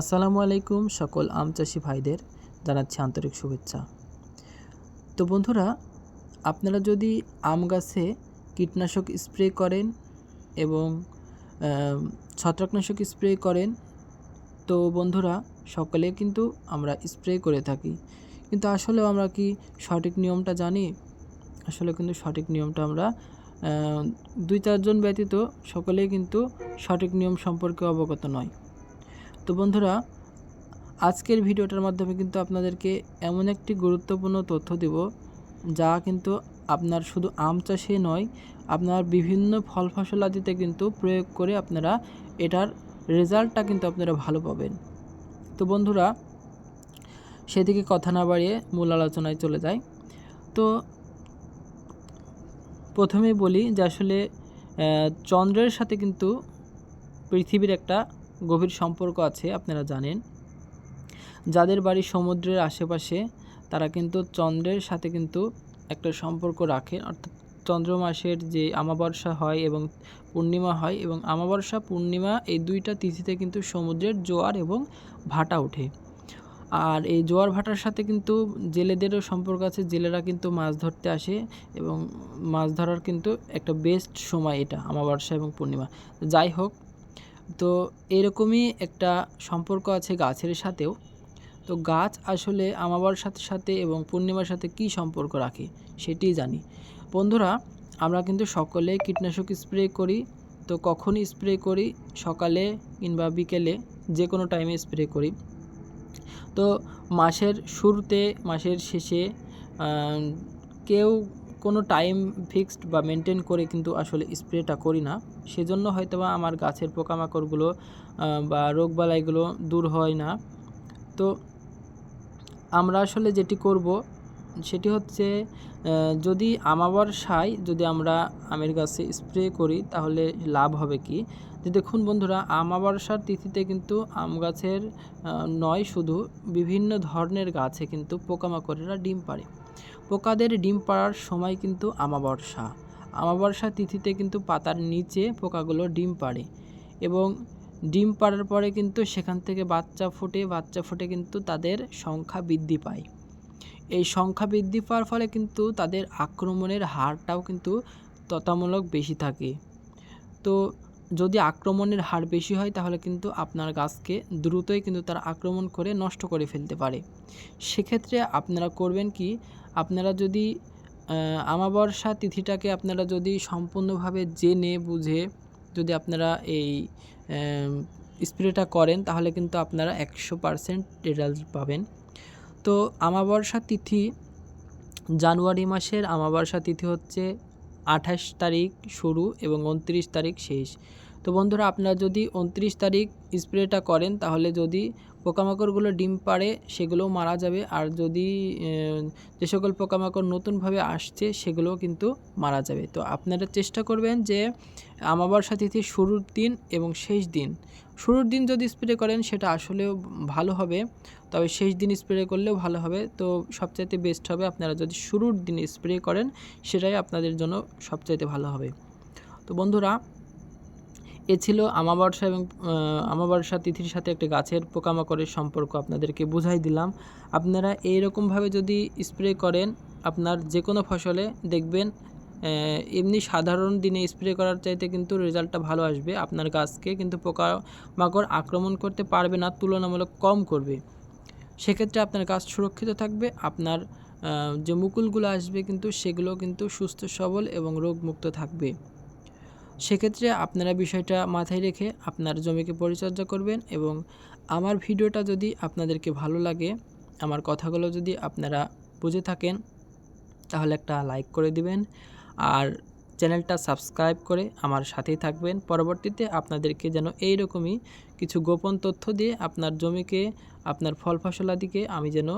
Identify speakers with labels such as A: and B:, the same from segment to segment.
A: আসসালামু আলাইকুম সকল আম চাষি ভাইদের জানাচ্ছি আন্তরিক শুভেচ্ছা। তো বন্ধুরা, আপনারা যদি আম গাছে কীটনাশক স্প্রে করেন এবং ছত্রাকনাশক স্প্রে করেন, তো বন্ধুরা, সকলে কিন্তু আমরা স্প্রে করে থাকি। কিন্তু আসলে আমরা কি সঠিক নিয়মটা জানি? আসলে কিন্তু সঠিক নিয়মটা আমরা দুই চারজন ব্যতীত সকলেই কিন্তু সঠিক নিয়ম সম্পর্কে অবগত নয়। তো বন্ধুরা, আজকের ভিডিওটার মাধ্যমে কিন্তু আপনাদেরকে এমন একটি গুরুত্বপূর্ণ তথ্য দেব, যা কিন্তু আপনার শুধু আম চাষে নয়, আপনার বিভিন্ন ফল ফসল আদিতে কিন্তু প্রয়োগ করে আপনারা এটার রেজাল্টটা কিন্তু আপনারা ভালো পাবেন। তো বন্ধুরা, সেদিকে কথা না বাড়িয়ে মূল আলোচনায় চলে যাই। তো প্রথমেই বলি যে আসলে চন্দ্রের সাথে কিন্তু পৃথিবীর একটা গভীর সম্পর্ক আছে, আপনারা জানেন। যাদের বাড়ি সমুদ্রের আশেপাশে, তারা কিন্তু চন্দ্রের সাথে কিন্তু একটা সম্পর্ক রাখে অর্থাৎ চন্দ্র মাসের যে আমাবস্যা হয় এবং পূর্ণিমা হয় এবং আমাবস্যা পূর্ণিমা এই দুইটা তিথিতে কিন্তু সমুদ্রের জোয়ার এবং ভাটা ওঠে। আর এই জোয়ার ভাটার সাথে কিন্তু জেলেদেরও সম্পর্ক আছে। জেলেরা কিন্তু মাছ ধরতে আসে এবং মাছ ধরার কিন্তু একটা বেস্ট সময় এটা আমাবস্যা এবং পূর্ণিমা। যাই হোক তো এরকমই একটা সম্পর্ক আছে গাছের সাথেও। তো গাছ আসলে আমাবার সাথে সাথে এবং পূর্ণিমার সাথে কি সম্পর্ক রাখে সেটি জানি। বন্ধুরা, আমরা কিন্তু সকলে কীটনাশক স্প্রে করি, তো কখনই স্প্রে করি সকালে কিংবা বিকেলে যে কোনো টাইমে স্প্রে করি। তো মাসের শুরুতে, মাসের শেষে কেউ কোনো টাইম ফিক্সড বা মেনটেন করে কিন্তু আসলে স্প্রেটা করি না। সেজন্য হয়তো বা আমার গাছের পোকামাকড়গুলো বা রোগবালাইগুলো দূর হয় না। তো আমরা আসলে যেটি করব, সেটি হচ্ছে যদি আমাবস্যায় যদি আমরা আমের গাছে স্প্রে করি, তাহলে লাভ হবে কি? যে দেখুন বন্ধুরা আমাবস্যার তিথিতে কিন্তু আম গাছের নয় শুধু বিভিন্ন ধরনের গাছে কিন্তু পোকামাকড়েরা ডিম পাড়ে। পোকাদের ডিম পাড়ার সময় কিন্তু আমাবস্যা আমাবস্যা তিথিতে কিন্তু পাতার নিচে পোকাগুলো ডিম পাড়ে এবং ডিম পাড়ার পরে কিন্তু সেখান থেকে বাচ্চা ফুটে বাচ্চা ফুটে কিন্তু তাদের সংখ্যা বৃদ্ধি পায়। এই সংখ্যা বৃদ্ধি পাওয়ার ফলে কিন্তু তাদের আক্রমণের হারটাও কিন্তু ততামূলক বেশি থাকে। তো যদি আক্রমণের হার বেশি হয়, তাহলে কিন্তু আপনার গাছকে দ্রুতই কিন্তু তারা আক্রমণ করে নষ্ট করে ফেলতে পারে। সেক্ষেত্রে আপনারা করবেন কি, আপনারা যদি আমাবস্যা তিথিটাকে আপনারা যদি সম্পূর্ণভাবে জেনে বুঝে যদি আপনারা এই স্প্রেটা করেন, তাহলে কিন্তু আপনারা একশো পারসেন্ট রেজাল্ট পাবেন। তো আমাবস্যা তিথি, জানুয়ারি মাসের আমাবস্যা তিথি হচ্ছে আঠাশ তারিখ শুরু এবং উনত্রিশ তারিখ শেষ। তো বন্ধুরা, আপনারা যদি উনত্রিশ তারিখ স্প্রেটা করেন, তাহলে যদি পোকামাকড়গুলো ডিম পাড়ে, সেগুলোও মারা যাবে। আর যদি যে সকল পোকামাকড় নতুনভাবে আসছে, সেগুলোও কিন্তু মারা যাবে। তো আপনারা চেষ্টা করবেন যে আমাবস্যা তিথির শুরুর দিন এবং শেষ দিন। শুরুর দিন যদি স্প্রে করেন, সেটা আসলেও ভালো হবে। তবে শেষ দিন স্প্রে করলেও ভালো হবে। তো সবচাইতে বেস্ট হবে আপনারা যদি শুরুর দিন স্প্রে করেন, সেটাই আপনাদের জন্য সবচাইতে ভালো হবে। তো বন্ধুরা এ ছিল আমাবর্ষা এবং আমাবর্ষা তিথির সাথে একটা গাছের পোকামাকড়ের সম্পর্ক আপনাদেরকে বুঝাই দিলাম। আপনারা এই এইরকমভাবে যদি স্প্রে করেন আপনার যে কোনো ফসলে দেখবেন এমনি সাধারণ দিনে স্প্রে করার চাইতে কিন্তু রেজাল্টটা ভালো আসবে। আপনার গাছকে কিন্তু পোকামাকড় আক্রমণ করতে পারবে না, তুলনামূলক কম করবে। সেক্ষেত্রে আপনার গাছ সুরক্ষিত থাকবে, আপনার যে মুকুলগুলো আসবে কিন্তু সেগুলো কিন্তু সুস্থ, সবল এবং রোগমুক্ত থাকবে। সেক্ষেত্রে আপনারা বিষয়টা মাথায় রেখে আপনার জমিকে পরিচর্যা করবেন এবং আমার ভিডিওটা যদি আপনাদেরকে ভালো লাগে, আমার কথাগুলো যদি আপনারা বুঝে থাকেন, তাহলে একটা লাইক করে দিবেন। আর চ্যানেলটা সাবস্ক্রাইব করে আমার সাথেই থাকবেন। পরবর্তীতে আপনাদেরকে যেন এই রকমই কিছু গোপন তথ্য দিয়ে আপনার জমিকে, আপনার ফল ফসলাদিকে আমি যেন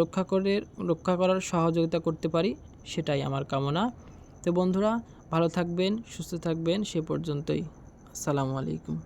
A: রক্ষা করে, রক্ষা করার সহযোগিতা করতে পারি, সেটাই আমার কামনা। তো বন্ধুরা ভালো থাকবেন সুস্থ থাকবেন সে পর্যন্তই। আসসালামু আলাইকুম।